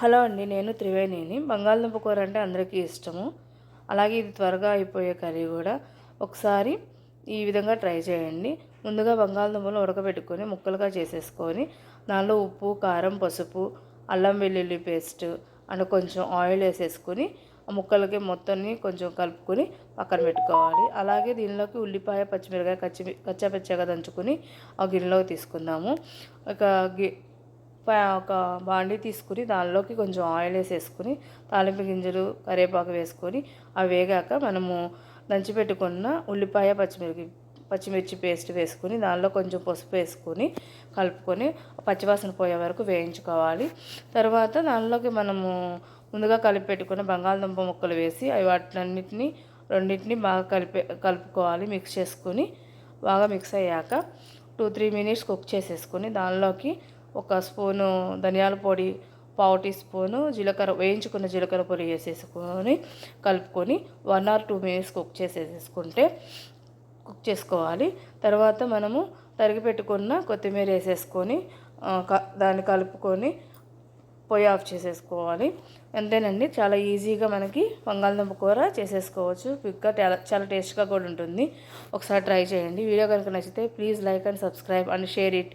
Hello అండి నేను త్రివేణిని. బంగాళదుంప కూర అంటే అందరికీ ఇష్టము. అలాగే ఇది త్వరగా అయిపోయే కర్రీ కూడా. ఒకసారి ఈ విధంగా ట్రై చేయండి. ముందుగా బంగాళదుంపలు ఉడకబెట్టుకొని ముక్కలుగా చేసేసుకొని దానిలో ఉప్పు కారం పసుపు అల్లం వెల్లుల్లి పేస్ట్ అండ్ కొంచెం ఆయిల్ వేసేసుకొని ఆ ముక్కలకి మొత్తాన్ని కొంచెం కలుపుకొని పక్కన పెట్టుకోవాలి. అలాగే దీనిలోకి ఉల్లిపాయ పచ్చిమిరకాయ కచ్చి కచ్చాపచ్చగా దంచుకొని ఆ గిన్నెలోకి తీసుకుందాము. ఒక గి ఒక బాండి తీసుకుని దానిలోకి కొంచెం ఆయిల్ వేసేసుకుని తాలింపు గింజలు కరివేపాకు వేసుకొని అవి వేగాక మనము దంచి పెట్టుకున్న ఉల్లిపాయ పచ్చిమిర్చి పచ్చిమిర్చి పేస్ట్ వేసుకొని దానిలో కొంచెం పసుపు వేసుకొని కలుపుకొని పచ్చివాసన పోయే వరకు వేయించుకోవాలి. తర్వాత దానిలోకి మనము ముందుగా కలిపి పెట్టుకున్న బంగాళదుంప ముక్కలు వేసి అవి వాటినన్నిటిని రెండింటిని బాగా కలిపే కలుపుకోవాలి మిక్స్ చేసుకొని బాగా మిక్స్ అయ్యాక టూ త్రీ మినిట్స్ కుక్ చేసేసుకొని దానిలోకి ఒక స్పూను ధనియాల పొడి పావు టీ స్పూను జీలకర్ర వేయించుకున్న జీలకర్ర పొడి వేసేసుకొని కలుపుకొని one or two minutes cook చేసేసుకుంటే కుక్ చేసుకోవాలి. తర్వాత మనము తరిగి పెట్టుకున్న కొత్తిమీర వేసేసుకొని దాన్ని కలుపుకొని పొయ్యి ఆఫ్ చేసేసుకోవాలి. అంతేనండి చాలా ఈజీగా మనకి బంగాళదుంప కూర చేసేసుకోవచ్చు. క్విక్గా చాలా చాలా టేస్ట్గా కూడా ఉంటుంది. ఒకసారి ట్రై చేయండి. వీడియో కనుక నచ్చితే please like and subscribe and share it.